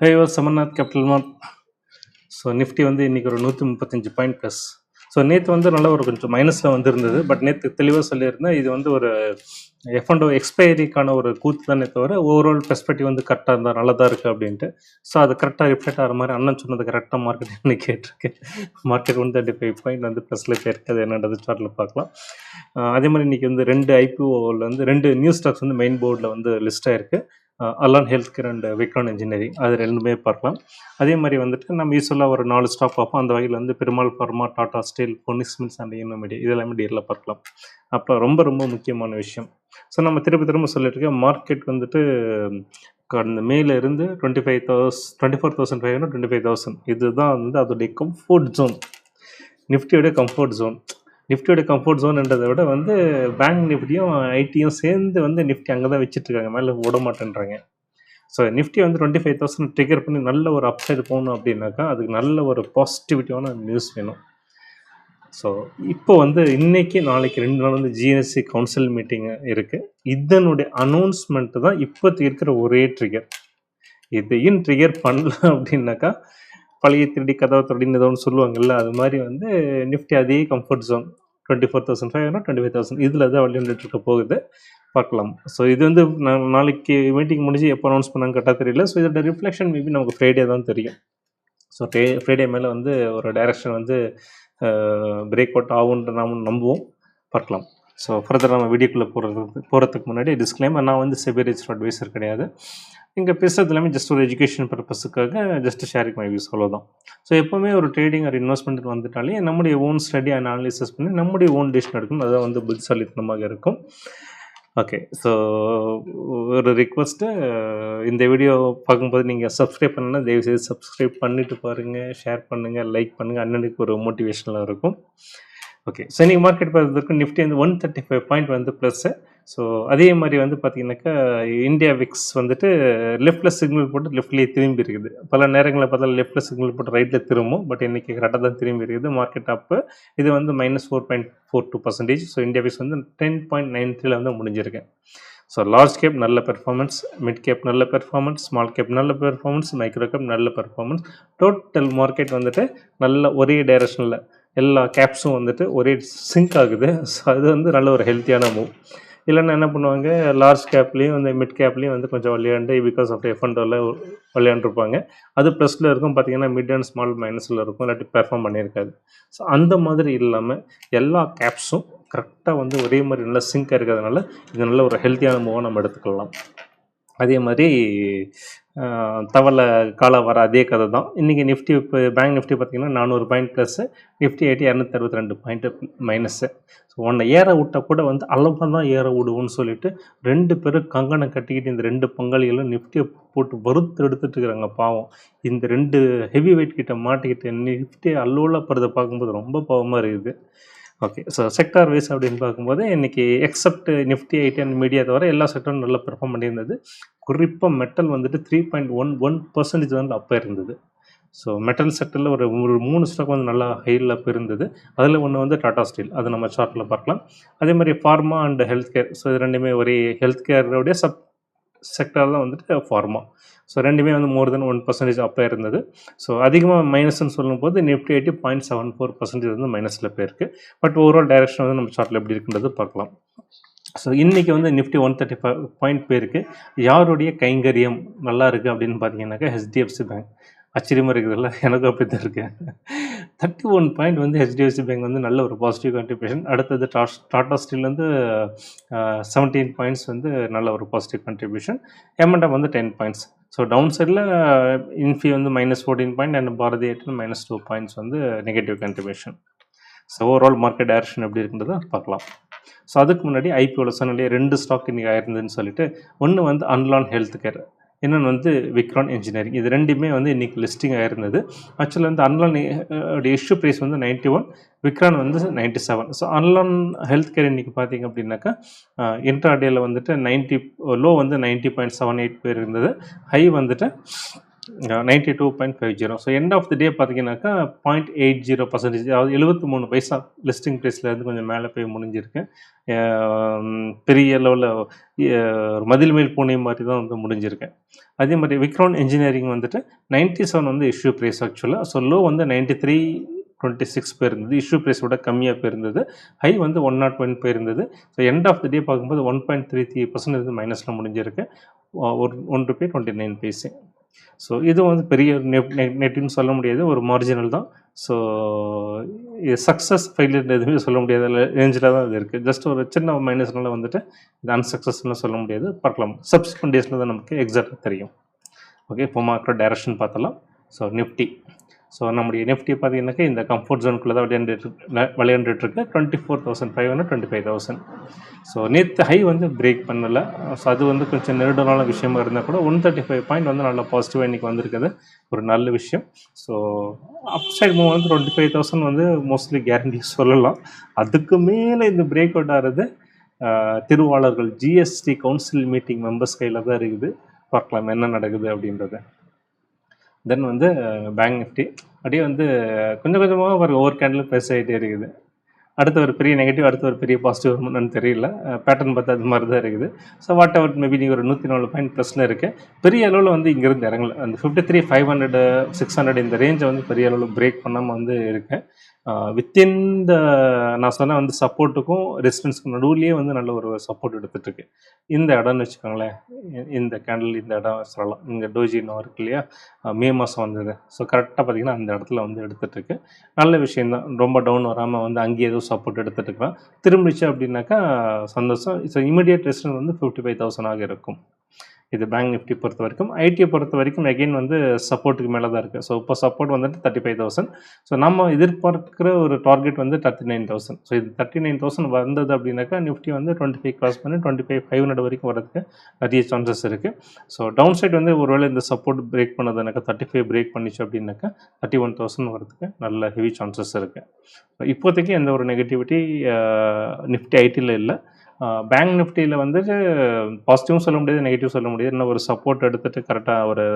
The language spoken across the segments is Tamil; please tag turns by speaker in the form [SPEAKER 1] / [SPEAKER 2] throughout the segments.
[SPEAKER 1] Hey Samarnath capital mark so Nifty வந்து இன்றைக்கி ஒரு நூற்றி முப்பத்தஞ்சு பாயிண்ட் ப்ளஸ் ஸோ நேற்று வந்து நல்ல ஒரு கொஞ்சம் மைனஸில் வந்திருந்தது. பட் நேற்று தெளிவாக சொல்லியிருந்தேன் இது வந்து ஒரு எஃப் அண்ட் எக்ஸ்பைரிக்கான ஒரு கூத்து தானே தவிர ஓவரால் பெர்ஸ்பெக்டிவ் வந்து கரெக்டாக இருந்தால் நல்லதாக இருக்குது அப்படின்ட்டு. ஸோ அது கரெக்டாக ரிஃப்ளெக்ட் ஆகிற மாதிரி அண்ணன் சொன்னது கரெக்டாக மார்க்கெட் என்ன கேட்டிருக்கேன். Market one thirty five point வந்து ப்ளஸில் போயிருக்கு அது என்னன்றது சார்ட்டில் பார்க்கலாம். அதே மாதிரி இன்றைக்கி வந்து ரெண்டு ஐபிஓவில் வந்து ரெண்டு நியூ ஸ்டாக்ஸ் வந்து மெயின் போர்டில் வந்து லிஸ்ட் ஆகிருக்கு Anlon health care and Vikran engineering அது ரெண்டுமே பார்க்கலாம். அதே மாதிரி வந்துட்டு நம்ம யூஸ்வலாக ஒரு நாலு ஸ்டாக் பார்ப்போம். அந்த வகையில் வந்து பெருமாள் ஃபார்மா டாடா ஸ்டீல் பொனிஸ் மில்ஸ் அண்ட் யூனிமீடியா இதெல்லாமே டீரில் பார்க்கலாம். அப்புறம் ரொம்ப ரொம்ப முக்கியமான விஷயம். ஸோ நம்ம திரும்ப திரும்ப சொல்லிட்டு இருக்கோம் மார்க்கெட் வந்துட்டு கடந்த மேல இருந்து twenty five thousand twenty four thousand five hundred twenty five thousand இதுதான் வந்து அதோடைய கம்ஃபோர்ட் ஜோன் நிஃப்டியோடைய கம்ஃபோர்ட் ஜோன் நிஃப்டியோட கம்ஃபர்ட் ஜோன்ன்றதை விட வந்து பேங்க் நிஃப்டியும் ஐடியும் சேர்ந்து வந்து நிஃப்டி அங்கே தான் வச்சுட்ருக்காங்க மேலே விட மாட்டேன்றாங்க. ஸோ நிஃப்டி வந்து டுவெண்ட்டி ஃபைவ் தௌசண்ட் ட்ரிகர் பண்ணி நல்ல ஒரு அப்சைடு போகணும் அப்படின்னாக்கா அதுக்கு நல்ல ஒரு பாசிட்டிவிட்டியான நியூஸ் வேணும். ஸோ இப்போ வந்து இன்னைக்கு நாளைக்கு ரெண்டு நாள் வந்து ஜிஎஸ்சி கவுன்சில் மீட்டிங் இருக்குது இதனுடைய அனௌன்ஸ்மெண்ட்டு தான் இப்போதைக்கு இருக்கிற ஒரே ட்ரிகர் இதையும் ட்ரிகர் பண்ணல அப்படின்னாக்கா பழைய திருடி கதவை திருடின்னு ஒன்று சொல்லுவாங்கல்ல அது மாதிரி வந்து நிஃப்டி அதே comfort zone twenty four thousand five hundred twenty five thousand இதில் தான் விளையாண்டுட்டு இருக்க போகுது. பார்க்கலாம். ஸோ இது வந்து நான் நாளைக்கு மீட்டிங் முடிஞ்சு எப்போ அனௌன்ஸ் பண்ணாங்க கரெக்டாக தெரியல. ஸோ இதோட ரிஃப்ளெக்ஷன் மேபி நமக்கு ஃப்ரைடே தான் தெரியும். ஸோ டே ஃப்ரைடே மேலே வந்து ஒரு டைரக்ஷன் வந்து பிரேக் அவுட் ஆகுன்ற நாம் நம்புவோம். பார்க்கலாம். ஸோ ஃபர்தர் நம்ம வீடியோக்குள்ளே போகிறது போகிறதுக்கு முன்னாடி டிஸ்க்ளைமர் நான் வந்து செபிரிச் அட்வைசர் கிடையாது. இங்கே பேசுறது எல்லாமே ஜஸ்ட் ஒரு எஜுகேஷன் பர்பஸுக்காக ஜஸ்ட் ஷேரிங் மை வியூஸ் அவ்வளோதான் ஸோ எப்போவுமே ஒரு ட்ரேடிங் ஒரு இன்வெஸ்ட்மெண்ட் வந்துட்டாலே நம்முடைய ஓன் ஸ்டடி அண்ட் அனாலிசிஸ் பண்ணி நம்முடைய ஓன் டிசிஷன் எடுக்கணும். அதுதான் வந்து புத்திசாலித்தனமாக இருக்கும். ஓகே ஸோ ஒரு ரிக்வஸ்ட்டு இந்த வீடியோ பார்க்கும்போது நீங்கள் சப்ஸ்கிரைப் பண்ணால் தயவுசெய்து சப்ஸ்கிரைப் பண்ணிவிட்டு பாருங்கள் ஷேர் பண்ணுங்கள் லைக் பண்ணுங்கள் அண்ணனுக்கு ஒரு மோட்டிவேஷனலாக இருக்கும். ஓகே ஸோ நீங்கள் மார்க்கெட் பார்த்ததுக்கு நிஃப்டி வந்து ஒன் தேர்ட்டி ஃபைவ் பாயிண்ட் வந்து ப்ளஸ்ஸு ஸோ அதே மாதிரி வந்து பார்த்தீங்கன்னாக்கா இந்தியா விக்ஸ் வந்துட்டு லெஃப்ட்டில் சிக்னல் போட்டு லெஃப்ட்லேயே திரும்பி இருக்குது. பல நேரங்களில் பார்த்தா லெஃப்ட்டில் சிக்னல் போட்டு ரைட்டில் திரும்பும். பட் இன்றைக்கி கரெக்டாக தான் திரும்பி இருக்குது. மார்க்கெட் அப்பு இது வந்து minus four point four two percentage so India VIX வந்து டென் பாயிண்ட் நைன் த்ரீல வந்து முடிஞ்சிருக்கேன் ஸோ லார்ஜ் கேப் நல்ல பெர்ஃபார்மன்ஸ் மிட் கேப் நல்ல பெர்ஃபார்மன்ஸ் ஸ்மால் கேப் நல்ல பெர்ஃபார்மன்ஸ் மைக்ரோ கேப் நல்ல பெர்ஃபார்மன்ஸ் டோட்டல் மார்க்கெட் வந்துட்டு நல்ல ஒரே டைரக்ஷனில் எல்லா கேப்ஸும் வந்துட்டு ஒரே சிங்க் ஆகுது. ஸோ அது வந்து நல்ல ஒரு ஹெல்த்தியான மூவ் இல்லைன்னா என்ன பண்ணுவாங்க லார்ஜ் கேப்லேயும் வந்து மிட் கேப்லேயும் வந்து கொஞ்சம் விளையாண்டு பிகாஸ் ஆஃப் எஃப்என்டோவில் விளையாண்டுருப்பாங்க. அது ப்ளஸில் இருக்கும். பார்த்தீங்கன்னா மிட் அண்ட் ஸ்மால் மைனஸில் இருக்கும். இல்லாட்டி பெர்ஃபார்ம் பண்ணியிருக்காது. ஸோ அந்த மாதிரி இல்லாமல் எல்லா கேப்ஸும் கரெக்டாக வந்து ஒரே மாதிரி நல்லா சிங்காக இருக்கிறதுனால இது நல்ல ஒரு ஹெல்த்தியான மூவாக நம்ம எடுத்துக்கலாம். அதே மாதிரி தவளை கால வர அதே கதை தான். இன்றைக்கி நிஃப்டி இப்போ பேங்க் நிஃப்டி பார்த்திங்கன்னா நானூறு பாயிண்ட் ப்ளஸ்ஸு நிஃப்டி எயிட்டி இரநூத்தி அறுபத்தி ரெண்டு பாயிண்ட்டு மைனஸ்ஸு ஸோ ஒன்றை ஏற விட்ட கூட வந்து அளவாக தான் ஏற விடுவோம்னு சொல்லிட்டு ரெண்டு பேரும் கங்கணம் கட்டிக்கிட்டு இந்த ரெண்டு பங்காளிகளும் நிஃப்டியை போட்டு வறுத்து எடுத்துகிட்டு இருக்கிறாங்க பாவம். இந்த ரெண்டு ஹெவி வெயிட் கிட்ட மாட்டிக்கிட்டு நிஃப்டி அல்லோலப்படுறதை பார்க்கும்போது ரொம்ப பாவமாக இருக்குது. ஓகே ஸோ செக்டார் வைஸ் அப்படின்னு பார்க்கும்போது இன்றைக்கி except Nifty IT and media தவிர எல்லா செக்டரும் நல்லா பெர்ஃபார்ம் பண்ணியிருந்தது. குறிப்பாக மெட்டல் வந்துட்டு three point one one percentage வந்து அப்போ இருந்தது ஸோ மெட்டல் செக்டரில் ஒரு ஒரு மூணு ஸ்டாக் வந்து நல்லா ஹையில் அப்போ இருந்தது. அதில் ஒன்று வந்து டாடா ஸ்டீல் அது நம்ம சார்ட்டில் பார்க்கலாம். அதே மாதிரி pharma and health care so இது ரெண்டுமே ஒரே ஹெல்த் கேருடைய சப் செக்டர் தான் வந்துட்டு ஃபார்மா ஸோ ரெண்டுமே வந்து மோர் தென் ஒன் பர்சன்டேஜ் அப்போ இருந்தது. ஸோ அதிகமாக மைனஸ்னு சொல்லும்போது Nifty eighty point seven four percentage வந்து மைனஸில் போயிருக்கு. பட் ஓவரால் டைரக்ஷன் வந்து நம்ம சார்ட்டில் எப்படி இருக்குன்றது பார்க்கலாம். ஸோ இன்றைக்கி வந்து Nifty one thirty five point போயிருக்கு. யாருடைய கைங்கரியம் நல்லா இருக்குது அப்படின்னு பார்த்தீங்கன்னாக்கா ஹெச்டிஎஃப்சி பேங்க் ஆச்சரியமாக இருக்குதுல்ல? எனக்கும் அப்படி தான் இருக்கேன் தேர்ட்டி ஒன் பாயிண்ட் வந்து ஹெச்டிஎஃப்சி பேங்க் வந்து நல்ல ஒரு பாசிட்டிவ் கான்ட்ரிபியூஷன் அடுத்தது டாஸ் டாடா ஸ்டீல் வந்து செவன்டீன் பாயிண்ட்ஸ் வந்து நல்ல ஒரு positive contribution M and M வந்து டென் பாயிண்ட்ஸ் ஸோ டவுன் சைடில் இன்ஃபி வந்து minus fourteen point and Bharti Airtel minus two points வந்து negative contribution so overall market direction எப்படி இருக்குன்றதை பார்க்கலாம். ஸோ அதுக்கு முன்னாடி ஐபிஓவில் சொன்னாலே ரெண்டு ஸ்டாக் இன்றைக்கி ஆயிருந்ததுன்னு சொல்லிட்டு ஒன்று வந்து அன்லான் ஹெல்த் கேர் இன்னொன்று வந்து விக்ரான் இன்ஜினியரிங் இது ரெண்டுமே வந்து இன்றைக்கி லிஸ்டிங் ஆயிருந்தது ஆக்சுவலாக வந்து அன்லான் இஷ்யூ ப்ரைஸ் வந்து நைன்ட்டி ஒன் விக்ரான் வந்து ninety seven so Anlon health care இன்றைக்கி பார்த்தீங்க அப்படின்னாக்கா இன்ட்ராடேயில் வந்துட்டு நைன்ட்டி லோ வந்து நைன்ட்டி பாயிண்ட் செவன் எயிட் பேர் இருந்தது ஹை வந்துட்டு ninety two point five zero so end of the day பார்த்தீங்கன்னாக்கா பாயிண்ட் எயிட் ஜீரோ பர்சன்டேஜ் அதாவது எழுபத்தி மூணு பைசா லிஸ்டிங் ப்ரைஸ்லேருந்து கொஞ்சம் மேலே போய் முடிஞ்சிருக்கு. பெரிய லெவலில் ஒரு மதில் மேல் பூனை மாதிரி தான் வந்து முடிஞ்சிருக்கு. அதே மாதிரி விக்ரோன் இன்ஜினியரிங் வந்துட்டு நைன்ட்டி செவன் வந்து இஷ்யூ ப்ரைஸ் ஆக்சுவலாக ஸோ லோ வந்து நைன்ட்டி த்ரீ டுவெண்ட்டி சிக்ஸ் போயிருந்தது. இஷ்யூ ப்ரைஸ் விட கம்மியாக போயிருந்தது. ஹை வந்து ஒன் நாட் ஒன் போயிருந்தது. So end of the day பார்க்கும்போது one point three three percentage மைனஸில் முடிஞ்சிருக்கு. ஒரு one rupee twenty nine paise. So இது வந்து பெரிய நெட் நெட்டுன்னு சொல்ல முடியாது. ஒரு மார்ஜினல் தான். ஸோ இது சக்ஸஸ் ஃபெயிலியர் எதுவுமே சொல்ல முடியாத ரேஞ்சில் தான் இது இருக்குது ஜஸ்ட் ஒரு சின்ன மைனஸ்னால வந்துட்டு இது அன்சக்ஸஸ்னு சொல்ல முடியாது. பார்க்கலாம். சப்ஸ்கண்ட் டேஸில் தான் நமக்கு எக்ஸாக்டாக தெரியும். ஓகே இப்போ மார்க்கெட் டைரக்ஷன் பார்த்தலாம் ஸோ நிஃப்டி ஸோ நம்முடைய நிஃப்டி பார்த்தீங்கன்னாக்கா இந்த கம்ஃபர்ட் ஜோனுக்குள்ளே தான் விளையாண்டுட்டு விளையாண்டுட்டுருக்கு twenty four thousand five hundred twenty five thousand so நேற்று ஹை வந்து பிரேக் பண்ணலை. ஸோ அது வந்து கொஞ்சம் நெருடலான விஷயமா இருந்தால் கூட ஒன் தேர்ட்டி ஃபைவ் பாயிண்ட் வந்து நல்லா பாசிட்டிவாக இன்றைக்கி வந்திருக்குது. ஒரு நல்ல விஷயம். ஸோ அப் சைடு மூவ் வந்து டுவெண்ட்டி ஃபைவ் தௌசண்ட் வந்து மோஸ்ட்லி கேரண்டி சொல்லலாம். அதுக்கு மேலே இந்த பிரேக் அவுட் ஆகிறது திருவாளர்கள் ஜிஎஸ்டி கவுன்சில் மீட்டிங் மெம்பர்ஸ் கையில் தான் இருக்குது. பார்க்கலாம் என்ன நடக்குது அப்படின்றத. தென் வந்து பேங்க் நிஃப்டி அப்படியே வந்து கொஞ்சம் கொஞ்சமாக ஒரு ஒவ்வொரு கேண்டில் ப்ரெஸ் ஆகிட்டே இருக்குது. அடுத்து ஒரு பெரிய நெகட்டிவ் அடுத்து ஒரு பெரிய பாசிட்டிவ் வருமானு தெரியல. பேட்டர்ன் பார்த்து அது மாதிரி தான் இருக்குது. ஸோ வாட் எவர் மேபி நீங்கள் ஒரு நூற்றி நாலு பாயிண்ட் ப்ளஸில் இருக்குது பெரிய அளவில் வந்து இங்கேருந்து இறங்கல. அந்த fifty three five hundred six hundred இந்த ரேஞ்சை வந்து பெரிய அளவில் பிரேக் பண்ணாமல் வந்து இருக்கேன் வித்தின் த நான் சொன்ன வந்து சப்போர்ட்டுக்கும் ரெசிடென்ஸ்க்கும் நடுவுலேயே வந்து நல்ல ஒரு சப்போர்ட் எடுத்துட்டு இருக்கு இந்த இடம்னு வச்சுக்கோங்களேன். இந்த கேண்டில் இந்த இடம் சொல்லலாம். இங்கே டோஜினோ இருக்கு இல்லையா? மே மாதம் வந்தது. ஸோ கரெக்டாக பார்த்தீங்கன்னா அந்த இடத்துல வந்து எடுத்துட்டு இருக்கு நல்ல விஷயந்தான் ரொம்ப டவுன் வராமல் வந்து அங்கேயே ஏதோ சப்போர்ட் எடுத்துட்டு இருக்கலாம் திரும்பிச்சு அப்படின்னாக்கா சந்தோஷம். ஸோ இமிடியேட் ரெசிடென்ட் வந்து ஃபிஃப்டி ஃபைவ் தௌசண்ட் இருக்கும். இது பேங்க் நிஃப்டி பொறுத்த வரைக்கும் ஐடியை பொறுத்த வரைக்கும் எகெயின் வந்து சப்போர்ட்டுக்கு மேலே தான் இருக்குது ஸோ இப்போ சப்போர்ட் வந்துட்டு தேர்ட்டி ஃபைவ் தௌசண்ட் ஸோ நம்ம எதிர்பார்க்குற ஒரு டார்கெட் வந்து தேர்ட்டி நைன் தௌசண்ட் ஸோ இது தேர்ட்டி நைன் தௌசண்ட் வந்தது அப்படின்னாக்கா நிஃப்டி வந்து டுவெண்ட்டி ஃபைவ் கிராஸ் பண்ணி டுவெண்ட்டி ஃபைவ் ஃபைவ் ஹண்ட்ரட் வரைக்கும் வரதுக்கு நிறைய சான்சஸ் இருக்குது ஸோ டவுன் சைடு வந்து ஒருவேளை இந்த சப்போர்ட் பிரேக் பண்ணதுனாக்கா தேர்ட்டி ஃபைவ் பிரேக் பண்ணிச்சு அப்படின்னாக்கா தேர்ட்டி ஒன் தௌசண்ட் வரதுக்கு நல்ல ஹெவி சான்சஸ் இருக்குது இப்போதைக்கு எந்த ஒரு நெகட்டிவிட்டி நிஃப்டி ஐடியில் இல்லை. பேங்க் நிஃப்டியில் வந்துட்டு பாசிட்டிவும் சொல்ல முடியாது நெகட்டிவ் சொல்ல முடியாது. இன்னும் ஒரு சப்போர்ட் எடுத்துகிட்டு கரெக்டாக ஒரு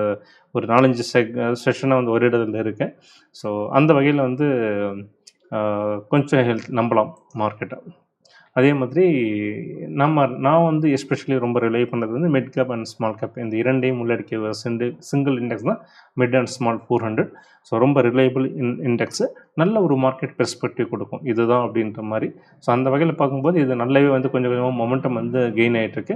[SPEAKER 1] ஒரு நாலஞ்சு செக் செஷனாக வந்து ஒரு இடத்துல இருக்கேன் ஸோ அந்த வகையில் வந்து கொஞ்சம் ஹெல்த் நம்பலாம் மார்க்கெட்டை அதே மாதிரி நம்ம நான் வந்து எஸ்பெஷலி ரொம்ப ரிலை பண்ணுறது வந்து mid cap and small cap இந்த இரண்டையும் உள்ளடக்கிய சிண்டு சிங்கிள் இண்டெக்ஸ் தான். Mid and small four hundred so ரொம்ப ரிலையபிள் இன் இண்டெக்ஸு நல்ல ஒரு மார்க்கெட் பெர்ஸ்பெக்டிவ் கொடுக்கும். இதுதான் அப்படின்ற மாதிரி. ஸோ அந்த வகையில் பார்க்கும்போது இது நல்லாவே வந்து கொஞ்சம் கொஞ்சமாக மொமெண்டம் வந்து கெயின் ஆகிட்டுருக்கு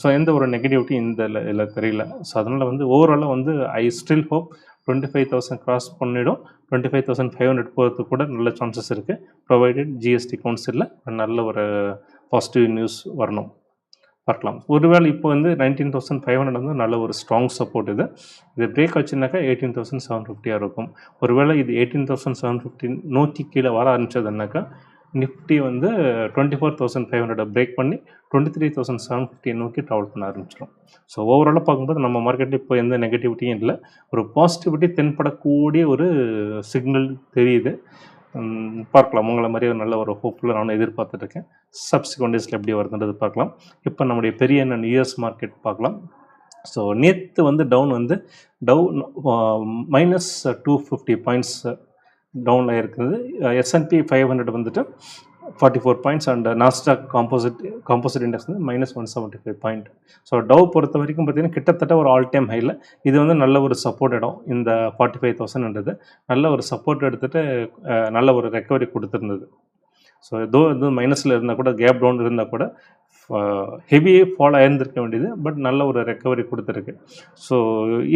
[SPEAKER 1] ஸோ எந்த ஒரு நெகட்டிவிட்டி இந்த இதில் தெரியல. ஸோ அதனால் வந்து ஓவராலாக வந்து I still hope twenty five thousand cross பண்ணிடும். Twenty five thousand five hundred போகிறதுக்கு கூட நல்ல சான்சஸ் இருக்குது ப்ரொவைடட் ஜிஎஸ்டி கவுன்சிலில் நல்ல ஒரு பாசிட்டிவ் நியூஸ் வரணும். பார்க்கலாம். ஒருவேளை இப்போ வந்து நைன்டீன் தௌசண்ட் ஃபைவ் ஹண்ட்ரட் வந்து நல்ல ஒரு ஸ்ட்ராங் சப்போர்ட் இது. இது பிரேக் ஆச்சுனாக்கா எயிட்டீன் தௌசண்ட் செவன் ஃபிஃப்டியாக இருக்கும். ஒருவேளை இது எயிட்டீன் தௌசண்ட் செவன் ஃபிஃப்டின் நோக்கி கீழே வர ஆரம்பிச்சதுனாக்கா நிஃப்டி வந்து twenty four thousand five hundred break பண்ணி twenty three thousand seven fifty நோக்கி ட்ராவல் பண்ண ஆரம்பிச்சிடும் ஸோ ஓவராலாக பார்க்கும்போது நம்ம மார்க்கெட்டில் இப்போ எந்த நெகட்டிவிட்டியும் இல்லை. ஒரு பாசிட்டிவிட்டி தென்படக்கூடிய ஒரு சிக்னல் தெரியுது. பார்க்கலாம். உங்களை மாதிரி ஒரு நல்ல ஒரு ஹோப்ஃபுல்லாக நானும் எதிர்பார்த்துட்டு இருக்கேன் சப்சிக்வெண்ட் டேஸில் எப்படி வருதுன்றது பார்க்கலாம். இப்போ நம்முடைய பெரிய அண்ணன் யூஎஸ் மார்க்கெட் பார்க்கலாம். ஸோ நேற்று வந்து டவுன் வந்து down minus two fifty points down ஆகிருக்குது எஸ்என்பி ஃபைவ் ஹண்ட்ரட் வந்துட்டு forty four points and Nasdaq composite composite index வந்து minus one seventy five point so Dow பொறுத்த வரைக்கும் பார்த்தீங்கன்னா கிட்டத்தட்ட ஒரு ஆல் டைம் ஹையில் இது வந்து நல்ல ஒரு சப்போர்ட் இடம். இந்த ஃபார்ட்டி ஃபைவ் தௌசண்ட்ன்றது நல்ல ஒரு சப்போர்ட் எடுத்துகிட்டு நல்ல ஒரு ரெக்கவரி கொடுத்துருந்தது. ஸோ ஏதோ இது மைனஸில் இருந்தால் கூட கேப் டவுன் இருந்தால் கூட ஹெவியே ஃபாலோ ஆயிருந்திருக்க வேண்டியது பட் நல்ல ஒரு ரெக்கவரி கொடுத்துருக்கு. ஸோ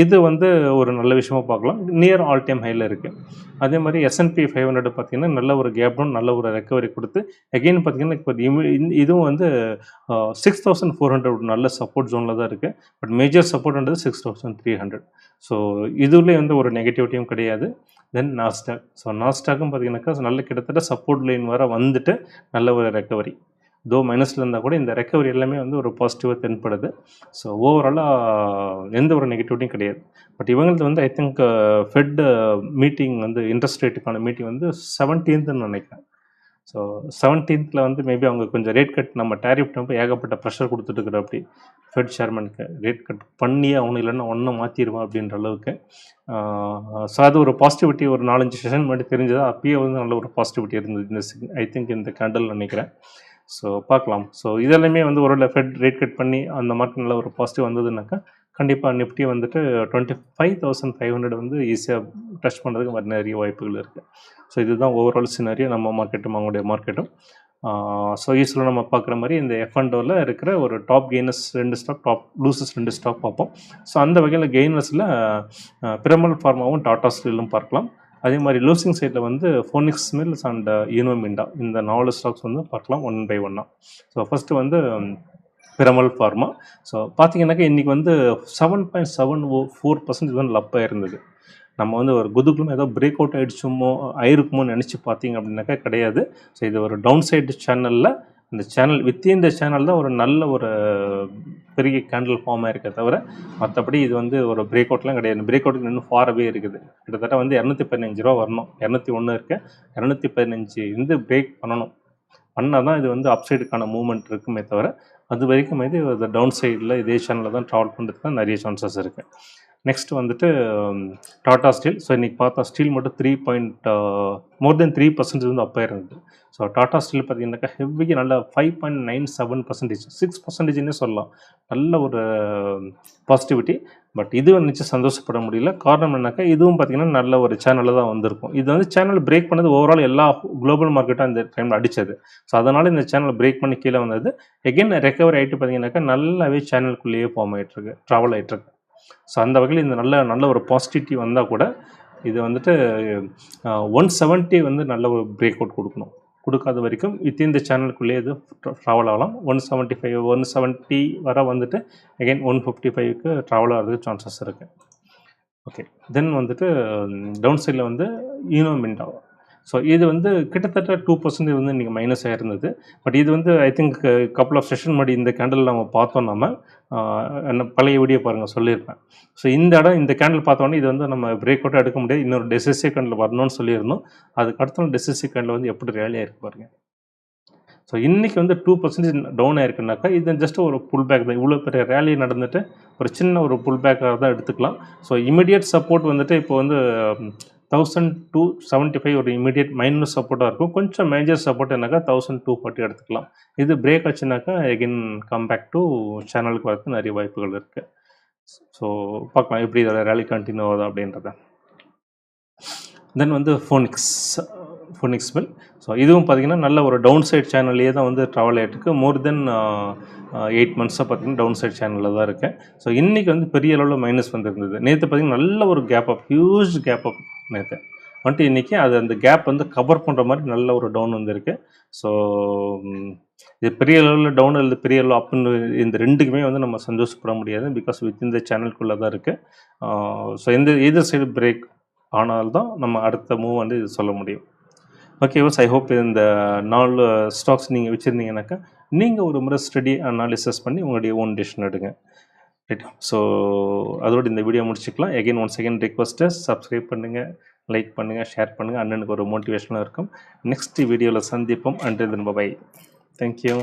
[SPEAKER 1] இது வந்து ஒரு நல்ல விஷயமா பார்க்கலாம். நியர் ஆல் டைம் ஹையில் இருக்குது அதே மாதிரி எஸ்என்பி ஃபைவ் ஹண்ட்ரட் பார்த்தீங்கன்னா நல்ல ஒரு கேப் டவுன் நல்ல ஒரு ரெக்கவரி கொடுத்து அகெயின் பார்த்தீங்கன்னா இப்போ இதுவும் வந்து சிக்ஸ் தௌசண்ட் ஃபோர் ஹண்ட்ரட் நல்ல சப்போர்ட் ஜோனில் தான் இருக்குது but major சப்போர்ட்ன்றது six thousand three hundred so இதுலேயே வந்து ஒரு நெகட்டிவிட்டியும் கிடையாது. தென் நாஸ்டாக் ஸோ நாஸ்டாக்கும் பார்த்தீங்கன்னாக்கா நல்ல கிட்டத்தட்ட சப்போர்ட் லைன் வர வந்துட்டு நல்ல ஒரு ரெக்கவரி தோ மைனஸில் இருந்தால் கூட இந்த ரெக்கவரி எல்லாமே வந்து ஒரு பாசிட்டிவாக தென்படுது. ஸோ ஓவராலாக எந்த ஒரு நெகட்டிவிட்டியும் கிடையாது. பட் இவங்களுக்கு வந்து ஐ திங்க் ஃபெட் மீட்டிங் வந்து இன்ட்ரெஸ்ட் ரேட்டுக்கான மீட்டிங் வந்து செவன்டீன்த்னு நினைக்கிறேன். ஸோ செவன்டீன்த்தில் வந்து மேபி அவங்க கொஞ்சம் ரேட் கட் நம்ம டேரிஃப் நம்ம ஏகப்பட்ட ப்ரெஷர் கொடுத்துட்டு அப்படி ஃபெட் சேர்மனுக்கு ரேட் கட் பண்ணியே அவனு இல்லைன்னா ஒன்றும் மாற்றிடுவான் அப்படின்ற அளவுக்கு. ஸோ அது ஒரு பாசிட்டிவிட்டி ஒரு நாலஞ்சு செஷன் மட்டும் தெரிஞ்சதா அப்பயே வந்து நல்ல ஒரு பாசிட்டிவிட்டி இருந்தது. இந்த ஐ திங்க் இந்த கேண்டல் நினைக்கிறேன். ஸோ பார்க்கலாம். ஸோ இதெல்லாமே வந்து ஒரு ஃபெட் ரேட் கட் பண்ணி அந்த மார்க்கெட் நல்ல ஒரு பாசிட்டிவ் வந்ததுனாக்கா கண்டிப்பாக நிஃப்டி வந்துட்டு twenty five thousand five hundred வந்து ஈஸியாக டச் பண்ணுறதுக்கு நிறைய வாய்ப்புகள் இருக்குது ஸோ இதுதான் ஓவரால் சினாரியோ நம்ம மார்க்கெட்டும் அவங்களுடைய மார்க்கெட்டும் ஸோ யூஸ்வலாக நம்ம பார்க்குற மாதிரி இந்த எஃப் அண்டோவில் இருக்கிற ஒரு டாப் கெய்னர்ஸ் ரெண்டு ஸ்டாக் டாப் லூசஸ் ரெண்டு ஸ்டாக் பார்ப்போம். ஸோ அந்த வகையில் கெய்னர்ஸில் பிரமல் ஃபார்மாவும் டாடா ஸ்டீலும் பார்க்கலாம். அதே மாதிரி லூசிங் சைடில் வந்து ஃபோனிக்ஸ் மில்ஸ் அண்ட் யூனோமிண்டா இந்த நாலு ஸ்டாக்ஸ் வந்து பார்க்கலாம் ஒன் பை ஒன்னாக ஸோ ஃபஸ்ட்டு வந்து um, பிரமல் ஃபார்மா ஸோ பார்த்தீங்கன்னாக்கா இன்றைக்கி வந்து seven point seven o four percentage வந்து லப்பாக இருந்தது நம்ம வந்து ஒரு குதுகுலும் ஏதோ பிரேக் அவுட் ஆகிடுச்சுமோ ஆயிருக்குமோ நினச்சி பார்த்தீங்க அப்படின்னாக்கா கிடையாது. ஸோ இது ஒரு டவுன் சைடு சேனலில் இந்த சேனல் வித்தின் இந்த சேனல் தான் ஒரு நல்ல ஒரு பெரிய கேண்டில் ஃபார்ம் ஆயிருக்கே தவிர மற்றபடி இது வந்து ஒரு பிரேக் அவுட்லாம் கிடையாது. பிரேக் அவுட்டுக்கு இன்னும் ஃபாரவே இருக்குது. கிட்டத்தட்ட வந்து இரநூத்தி பதினஞ்சு ரூபா வரணும். இரநூத்தி ஒன்று இருக்கு. இரநூத்தி பதினஞ்சு இருந்து பிரேக் பண்ணணும். பண்ணால் தான் இது வந்து அப்சைடுக்கான மூவ்மெண்ட் இருக்குமே தவிர அது வரைக்கும் இது டவுன் சைடில் இதே சேனலில் தான் ட்ராவல் பண்ணுறதுக்கு தான் நிறைய சான்சஸ் இருக்குது நெக்ஸ்ட் வந்துட்டு டாடா ஸ்டீல் ஸோ இன்றைக்கி பார்த்தா ஸ்டீல் மட்டும் three point more then three percentage வந்து அப்போ இருந்தது ஸோ டாடா ஸ்டீல் பார்த்தீங்கன்னாக்கா ஹெவிக்கு நல்ல five point nine seven percentage six பர்சன்டேஜ்னே சொல்லலாம். நல்ல ஒரு பாசிட்டிவிட்டி பட் இது நிச்சயம் சந்தோஷப்பட முடியல. காரணம் என்னக்கா இதுவும் பார்த்தீங்கன்னா நல்ல ஒரு சேனலில் தான் வந்திருக்கும். இது வந்து சேனல் பிரேக் பண்ணது ஓவரால் எல்லா குளோபல் மார்க்கெட்டும் இந்த டைமில் அடித்தது ஸோ அதனால் இந்த சேனல் பிரேக் பண்ணி கீழே வந்தது. எகைன் ரெக்கவரி ஆகிட்டு பார்த்தீங்கன்னாக்கா நல்லாவே சேனலுக்குள்ளேயே ஃபார்ம் ஆகிட்டுருக்கு ட்ராவல் ஆகிட்டுருக்கு ஸோ அந்த வகையில் இந்த நல்ல நல்ல ஒரு பாசிட்டிவிட்டி வந்தால் கூட இது வந்துட்டு ஒன் செவன்ட்டி வந்து நல்ல ஒரு பிரேக் அவுட் கொடுக்கணும். கொடுக்காத வரைக்கும் வித்தின் இந்த சேனலுக்குள்ளேயே இது ட்ராவல் ஆகலாம். One seventy five one seventy வர வந்துட்டு அகைன் ஒன் ஃபிஃப்டி ஃபைவ்க்கு ட்ராவல் ஆகிறதுக்கு சான்சஸ் இருக்குது ஓகே தென் வந்துட்டு டவுன் சைடில் வந்து ஈனோமிண்டா ஸோ இது வந்து கிட்டத்தட்ட டூ பர்சன்டேஜ் வந்து இன்றைக்கி மைனஸ் ஆயிருந்தது. பட் இது வந்து I think couple of session முன்னாடி இந்த கேண்டில் நம்ம பார்த்தோம் நம்ம என்ன பழைய வீடியோ பாருங்கள் சொல்லியிருப்பேன். ஸோ இந்த இடம் இந்த கேண்டில் பார்த்தோன்னே இது வந்து நம்ம பிரேக் அவுட்டாக எடுக்க முடியாது. இன்னொரு டெசிசிவ் கேண்டில் வரணும்னு சொல்லியிருந்தோம். அதுக்கு அடுத்த டெசிசிவ் கேண்டில் வந்து எப்படி ரேலியாக இருக்கு பாருங்க. ஸோ இன்றைக்கி வந்து டூ பர்சன்டேஜ் டவுன் ஆயிருக்குனாக்கா இது ஜஸ்ட் ஒரு புல் பேக் தான். இவ்வளோ பெரிய ரேலி நடந்துட்டு ஒரு சின்ன ஒரு புல் பேக்காக தான் எடுத்துக்கலாம். ஸோ இமிடியட் சப்போர்ட் வந்துட்டு இப்போ வந்து தௌசண்ட் டூ செவன்ட்டி ஃபைவ் ஒரு இமீடியட் மைனஸ் சப்போர்ட்டாக இருக்கும். கொஞ்சம் மேஜர் சப்போர்ட் என்னாக்கா தௌசண்ட் டூ ஃபார்ட்டி எடுத்துக்கலாம். இது பிரேக் ஆச்சுனாக்கா எகின் கம்பேக் டு சேனலுக்கு வரது நிறைய வாய்ப்புகள் இருக்குது ஸோ பார்க்கலாம் எப்படி இதோட ரேலி கண்டினியூ ஆகுது அப்படின்றத. தென் வந்து ஃபோனிக்ஸ் ஃபோனிக்ஸ் மெல் ஸோ இதுவும் பார்த்தீங்கன்னா நல்ல ஒரு டவுன் சைட் சேனல்லையே தான் வந்து ட்ராவல் ஆகிட்டுருக்கு மோர் தென் எயிட் மந்த்ஸாக பார்த்தீங்கன்னா டவுன் சைட் சேனலில் தான் இருக்கேன். ஸோ இன்றைக்கி வந்து பெரிய அளவில் மைனஸ் வந்துருந்தது. நேற்று பார்த்தீங்கன்னா நல்ல ஒரு gap up huge gap up நேற்று வந்துட்டு இன்றைக்கி அது அந்த கேப் வந்து கவர் பண்ணுற மாதிரி நல்ல ஒரு டவுன் வந்திருக்கு. ஸோ இது பெரிய லெவலில் டவுன் அல்லது பெரிய லெவல் அப்புன்னு இந்த ரெண்டுக்குமே வந்து நம்ம சந்தோஷப்பட முடியாது. பிகாஸ் வித் uh, இந்த சேனலுக்குள்ளே தான் இருக்குது ஸோ இந்த எதிர் சைடு பிரேக் ஆனால்தான் நம்ம அடுத்த மூவ் வந்து இது சொல்ல முடியும். ஓகே வாஸ் ஐ ஹோப் இந்த நாலு ஸ்டாக்ஸ் நீங்கள் வச்சுருந்தீங்கன்னாக்கா நீங்கள் ஒரு முறை ஸ்டடி அனாலிசிஸ் பண்ணி உங்களுடைய ஓன் டிசிஷன் எடுங்க. ரைட் ஸோ அதோடு இந்த வீடியோ முடிச்சுக்கலாம். Again one second request subscribe பண்ணுங்கள் லைக் பண்ணுங்கள் ஷேர் பண்ணுங்கள் அண்ணனுக்கு ஒரு மோட்டிவேஷனாக இருக்கும். நெக்ஸ்ட் வீடியோவில் சந்திப்போம். And by thank you